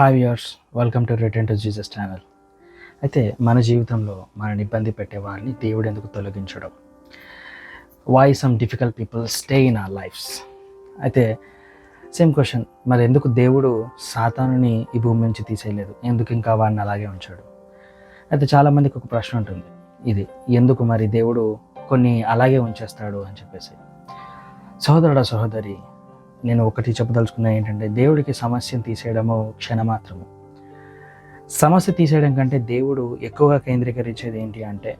Hi viewers welcome to return to Jesus channel అయితే మన జీవితంలో మనని ఇబ్బంది పెట్టే వారిని దేవుడు ఎందుకు తొలగించడం? Why some difficult people stay in our lives అయితే సేమ్ క్వశ్చన్ మరి ఎందుకు దేవుడు సాతానుని ఈ భూమి నుంచి తీసేయలేదు? ఎందుకు ఇంకా వాడిని అలాగే ఉంచాడు? అయితే చాలామందికి ఒక ప్రశ్న ఉంటుంది. ఇది ఎందుకు మరి దేవుడు కొన్ని అలాగే ఉంచేస్తాడు అని చెప్పేసి. సహోదరుడ సహోదరి నేను ఒకటి చెప్పదలుచుకున్నా ఏంటంటే దేవుడికి సమస్యను తీసేయడము క్షణమాత్రము సమస్య తీసేయడం కంటే దేవుడు ఎక్కువగా కేంద్రీకరించేది ఏంటి అంటే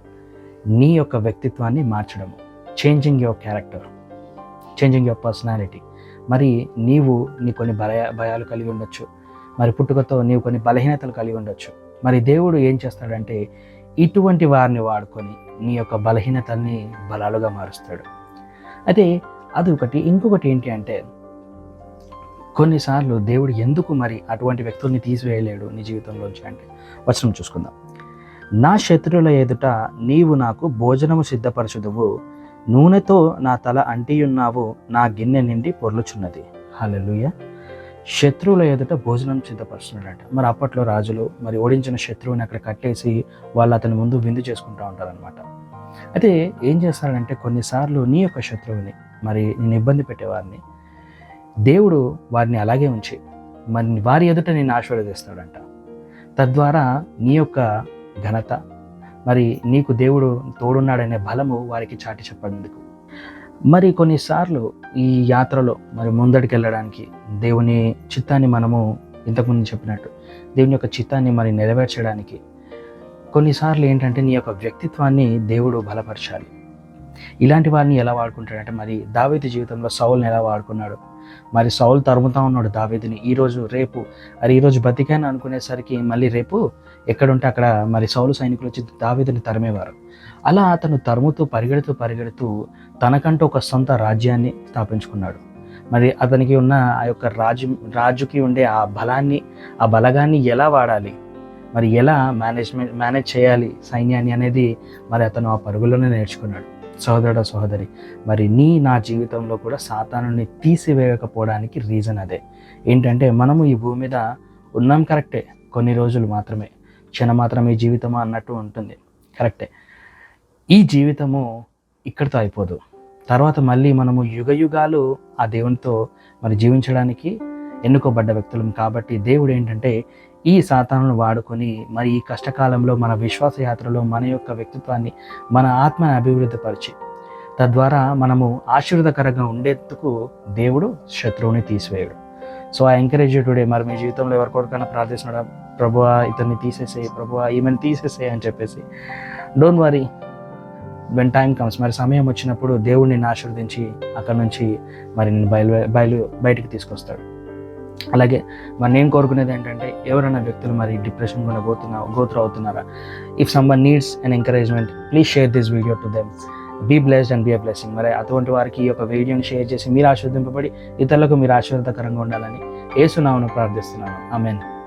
నీ యొక్క వ్యక్తిత్వాన్ని మార్చడము. Changing your character changing your personality మరి నీవు నీ కొన్ని భయ భయాలు కలిగి ఉండొచ్చు. మరి పుట్టుకతో నీవు కొన్ని బలహీనతలు కలిగి ఉండొచ్చు. మరి దేవుడు ఏం చేస్తాడంటే ఇటువంటి వారిని వాడుకొని నీ యొక్క బలహీనతల్ని బలాలుగా మారుస్తాడు. అయితే అది ఒకటి. ఇంకొకటి ఏంటి అంటే కొన్నిసార్లు దేవుడు ఎందుకు మరి అటువంటి వ్యక్తుల్ని తీసివేయలేడు నీ జీవితంలోంచి అంటే? వచనం చూసుకుందాం. నా శత్రువుల ఎదుట నీవు నాకు భోజనము సిద్ధపరచుదువు. నూనెతో నా తల అంటియున్నావు నా గిన్నె నిండి పొర్లుచున్నది. హలలుయ శత్రువుల ఎదుట భోజనం సిద్ధపరుస్తున్నాడంట. మరి అప్పట్లో రాజులు మరి ఓడించిన శత్రువుని అక్కడ కట్టేసి వాళ్ళు అతని ముందు విందు చేసుకుంటూ ఉంటారనమాట అయితే ఏం చేస్తాడంటే కొన్నిసార్లు నీ యొక్క శత్రువుని మరి నేను ఇబ్బంది పెట్టేవారిని దేవుడు వారిని అలాగే ఉంచి మరి వారి ఎదుట నేను ఆశీర్వదిస్తాడంట. తద్వారా నీ యొక్క ఘనత మరి నీకు దేవుడు తోడున్నాడనే బలము వారికి చాటి చెప్పేందుకు మరి కొన్నిసార్లు ఈ యాత్రలో మరి ముందడికి వెళ్ళడానికి దేవుని చిత్తాన్ని మనము ఇంతకుముందు చెప్పినట్టు దేవుని యొక్క చిత్తాన్ని మరి నెరవేర్చడానికి కొన్నిసార్లు ఏంటంటే నీ యొక్క వ్యక్తిత్వాన్ని దేవుడు బలపరచాలి. ఇలాంటి వారిని ఎలా వాడుకుంటాడంటే మరి దావేతి జీవితంలో సౌల్ని ఎలా వాడుకున్నాడు? మరి సౌలు తరుముతా ఉన్నాడు దావేదిని. ఈరోజు రేపు మరి ఈరోజు బతికాను అనుకునేసరికి మళ్ళీ రేపు ఎక్కడుంటే అక్కడ మరి సౌలు సైనికులు వచ్చి దావేదిని తరిమేవారు. అలా అతను తరుముతూ పరిగెడుతూ పరిగెడుతూ తనకంటూ ఒక సొంత రాజ్యాన్ని స్థాపించుకున్నాడు. మరి అతనికి ఉన్న ఆ యొక్క రాజు రాజుకి ఉండే ఆ బలాన్ని ఆ బలగాన్ని ఎలా వాడాలి? మరి ఎలా మేనేజ్మెంట్ మేనేజ్ చేయాలి సైన్యాన్ని అనేది మరి అతను ఆ పరుగులోనే నేర్చుకున్నాడు. సహోదరుడ సహోదరి మరి నీ నా జీవితంలో కూడా సాతానుని తీసివేయకపోవడానికి రీజన్ అదే. ఏంటంటే మనము ఈ భూమి మీద ఉన్నాం కరెక్టే. కొన్ని రోజులు మాత్రమే. క్షణ మాత్రమే జీవితము అన్నట్టు ఉంటుంది. కరెక్టే. ఈ జీవితము ఇక్కడితో అయిపోదు. తర్వాత మళ్ళీ మనము యుగ యుగాలు ఆ దేవునితో మరి జీవించడానికి ఎన్నుకోబడ్డ వ్యక్తులం కాబట్టి దేవుడు ఏంటంటే ఈ సాతానును వాడుకొని మరి ఈ కష్టకాలంలో మన విశ్వాస యాత్రలో మన యొక్క వ్యక్తిత్వాన్ని మన ఆత్మని అభివృద్ధి పరిచి తద్వారా మనము ఆశీర్వదకరంగా ఉండేందుకు దేవుడు శత్రువుని తీసివేయడు. సో ఆ ఎంకరేజ్ టుడే మరి మీ జీవితంలో ఎవరి కొరకైనా ప్రార్థిస్తున్నాడా? ప్రభు ఇతన్ని తీసేసే ప్రభు ఈమెను తీసేసే అని చెప్పేసి. Don't worry when time comes మరి సమయం వచ్చినప్పుడు దేవుడిని ఆశీర్వదించి అక్కడ నుంచి మరి బయలు బయలు బయటికి తీసుకొస్తాడు. అలాగే మరి నేను కోరుకునేది ఏంటంటే ఎవరైనా వ్యక్తులు మరి డిప్రెషన్ కూడా పోతున్నా గోత్ర అవుతున్నారా if someone needs and encouragement please share this video to them be blessed and be a blessing మరి అటువంటి వారికి ఈ యొక్క వీడియోని షేర్ చేసి మీరు ఆశీర్వదింపబడి ఇతరులకు మీరు ఆశీర్వాదకరంగా ఉండాలని ఏసునామను ప్రార్థిస్తున్నాను. ఆమెన్